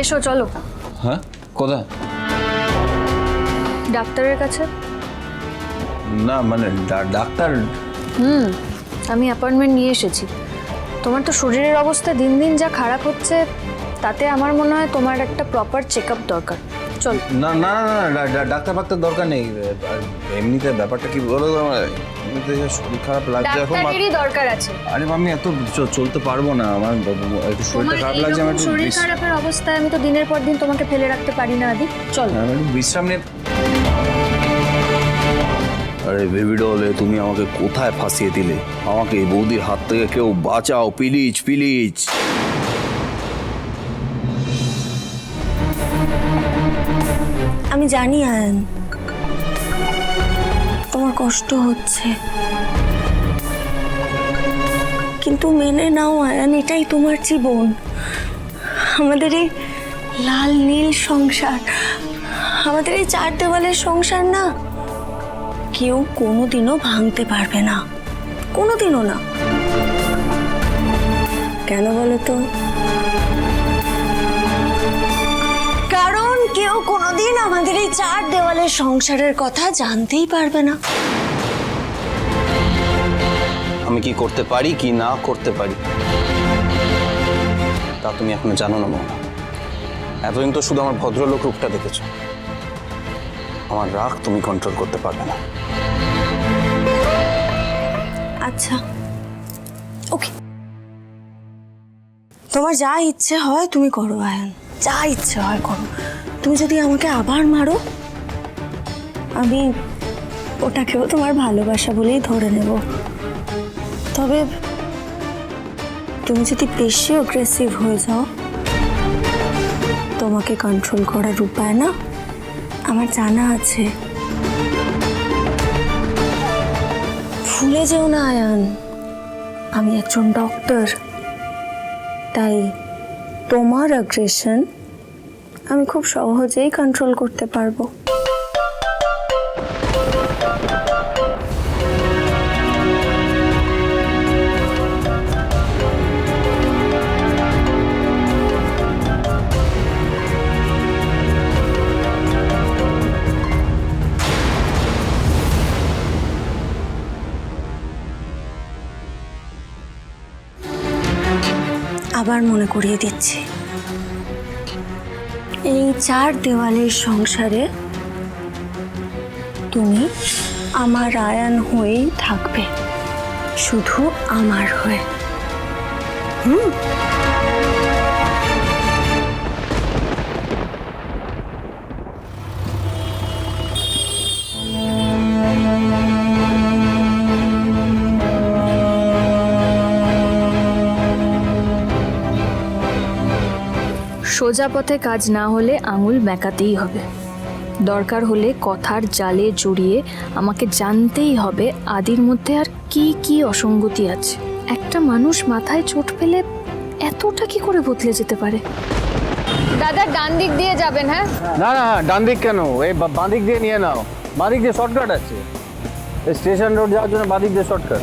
এসো চলো। হ্যাঁ? কোথায়? ডাক্তারের কাছে? না মানে ডাক্তার? হুম আমি অ্যাপয়েন্টমেন্ট নিয়ে এসেছি। তোমার তো শরীরের অবস্থা দিন দিন যা খারাপ হচ্ছে তাতে আমার মনে হয় তোমার একটা প্রপার চেক আপ দরকার। চল। না না না না, ডা- ডা- ডাক্তার ফাক্তার দরকার নেই। এমনিতে ব্যাপারটা কি বলো তো আমার এমনিতে শরীর খারাপ লাগছে এখন ডাক্তারেরই দরকার আছে। আরে আমি এত চলতে পারব না। আমার একটু শরীরটা খারাপ লাগছে আমার একটু শরীর খারাপের অবস্থায় আমি তো দিনের পর দিন তোমাকে ফেলে রাখতে পারি না আদি। চল। আমি একটু বিশ্রাম নিয়ে আরে বেবি ডলে তুমি আমাকে কোথায় ফাঁসিয়ে দিলে? আমাকে এই বৌদির হাত থেকে কেউ বাঁচাও প্লিজ প্লিজ। আমি জানি, আয়ন। তোমার কষ্ট হচ্ছে। কিন্তু মেনে নাও, আয়ান, এটাই তোমার জীবন। আমাদের এই লাল নীল সংসার, আমাদের এই চার দেওয়ালের সংসার না, কেউ কোনোদিনও ভাঙতে পারবে না। কোনোদিনও না। কেন বলো তো? আমাদের এই চার দেওয়ালের সংসারের কথা জানতেই পারবে না। আমি কি করতে পারি কি না করতে পারি? তা তুমি এখনও জানো না মনে। এতদিন তো শুধু আমার ভদ্রলোক রূপটা দেখেছ। আমার রাগ তুমি কন্ট্রোল করতে পারবে না। আচ্ছা ওকে। তোমার যা ইচ্ছে হয় তুমি করো আয়ন। যা ইচ্ছে হয় করো। তুমি যদি আমাকে আবার মারো, আমি ওটাকেও তোমার ভালোবাসা বলেই ধরে নেব। তবে তুমি যদি বেশি অগ্রেসিভ হয়ে যাও, তোমাকে কন্ট্রোল করার উপায় না, আমার জানা আছে। ভুলে যেও না, আয়ান। আমি একজন ডক্টর তাই তোমার অ্যাগ্রেশন আমি খুব সহজেই কন্ট্রোল করতে পারব। আবার মনে করিয়ে দিচ্ছি। এই চার দেওয়ালের সংসারে তুমি আমার আয়ান হয়েই থাকবে শুধু আমার হয়ে। সোজা পথে কাজ না হলে আঙুল মেকাতেই হবে। দরকার হলে কথার জালে জড়িয়ে আমাকে জানতেই হবে আদির মধ্যে আর কি কি অসঙ্গতি আছে। একটা মানুষ মাথায় চোট পেলে এতটা কি করে বদলে যেতে পারে? দাদা ডান দিক দিয়ে যাবেন হ্যাঁ? না না ডান দিক কেন? এই বা- বাঁ দিক দিয়ে নিয়ে নাও। বাঁ দিক দিয়ে শর্টকাট আছে। স্টেশন রোড যাওয়ার জন্য বাঁ দিক দিয়ে শর্টকাট